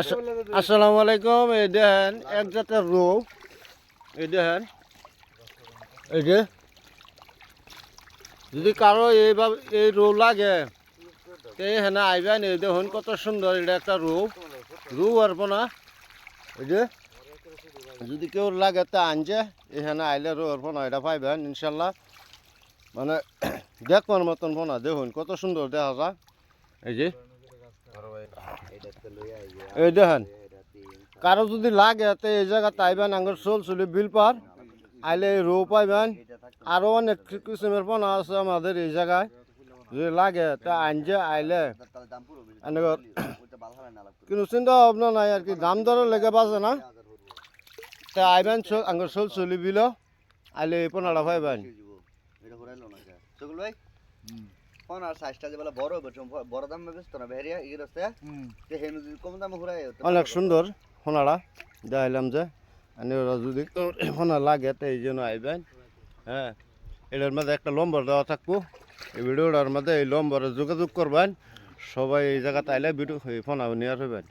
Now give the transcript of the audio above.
আস- আসসালামু আলাইকুম এই দেখেন, এক জাতের রৌ এই দেখেন, এই যে। যদি কারও এইভাবে এই রৌ লাগে তো এখানে আইবেন, এই দেখুন কত সুন্দর এটা একটা রৌ রৌ পারব না। এই যে, যদি কেউ লাগে তা আনছে এখানে আইলে রৌ পারব না, এটা পাইবেন, ইনশাল্লাহ। মানে দেখবার মতন বোনা, দেখুন কত সুন্দর দেখা যায়। এই যে। এই দেখেন। কারও যদি লাগে তো এই জায়গাতে আইবেন আঙ্গুর চল চলি বিল পার। আইলে এই রৌ পাইবেন আরও অনেক কিসিমের পোনা আছে আমাদের এই জায়গায়। যদি লাগে তা আনছে আইলে। এনেকে কিন্তু চিন্তা ভাবনা নাই আর কি দাম দরের লেগে বাজে না। তা আইবেন চল আঙ্গুর চল চলি বিল। আইলে এই পোনাটা পাইবেন। কোন আর সাইজটা যে বলে বড় বেচম বড় দাম বেচত না ভেরিয়া ইগের আছে তে হেনু যদি কম দামে ঘুরাই অনেক সুন্দর সোনারা দেখাইলাম যে। আর ওরা যদি সোনা লাগে তো এই জন্য আইবেন। হ্যাঁ এটার মধ্যে একটা নম্বর দেওয়া থাকব। এই ভিডিওটার মধ্যে এই নম্বরে যোগাযোগ করবেন। সবাই এই জায়গাতে আইলে ভিডিও ফোন নিয়ে আসবেন।